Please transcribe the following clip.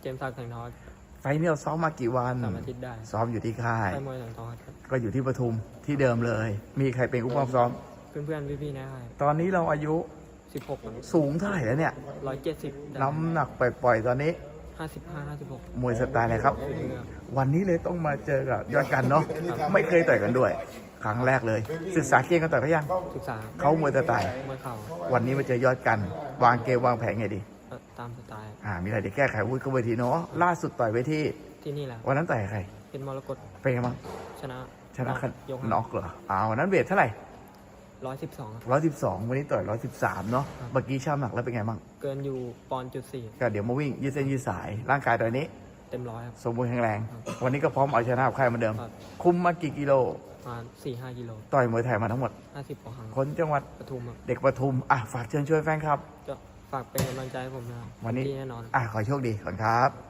เจมส์ศักดิ์แสงทองไฟล์นี้เราซ้อมมากี่วัน สามอาทิตย์ได้ซ้อมอยู่ที่ค่าย ค่ายมวยแสงทองครับ ก็อยู่ที่ปทุมที่เดิมเลย มีใครเป็นผู้ปกครองซ้อม เพื่อนๆพี่ๆนะครับตอนนี้เราอายุสิบหกสูงเท่าไหร่แล้วเนี่ย ร้อยเจ็ดสิบน้ำหนักปล่อยๆตอนนี้ ห้าสิบห้าห้าสิบหกมวยสไตล์อะไรครับฝีมือวันนี้เลยต้องมาเจอกับยอดกันเนาะ ไม่เคยต่อยกันด้วย ครั้งแรกเลย ศึกษาเกมกันต่อยเขายัง ศึกษาเขามวยสไตล์ มวยเข่าวันนี้มาเจอยอดกัน วางเกมวางแผนไงดีเอ่อ ตามสไตล์อ่า มีอะไรจะแก้ไขวุ้ยก็เวทีเนาะล่าสุดต่อยไปที่ที่นี่แหละวันนั้นต่อยกับใคร เป็นมรกตเป็นไงบ้างชนะชนะยกน็อกเหรออ่าวันนั้นเวทเท่าไหร่ร้อยสิบสองร้อยสิบสองวันนี้ต่อยร้อยสิบสามเนาะเมื่อกี้ช่ำหนักแล้วเป็นไงบ้างเกินอยู่ปอนด์จุดสี่ก็เดี๋ยวมาวิ่งยืดเส้นยืดสายร่างกายตอนนี้ เต็มร้อยครับสมบูรณ์แข็งแรง วันนี้ก็พร้อมเอาชนะกับใครเหมือนเดิมครับคุมมากี่กิโลประมาณสี่ห้ากิโลต่อยมวยไทยมาทั้งหมดห้าสิบกว่าครั้งคนจังหวัดปทุมครับเด็กปทุมอะฝากเชิญชวนแฟนครับก็ ฝากเป็นกำลังใจให้ผมนะครับวันนี้ที่แน่นอน อะขอโชคดีขอบคุณครับ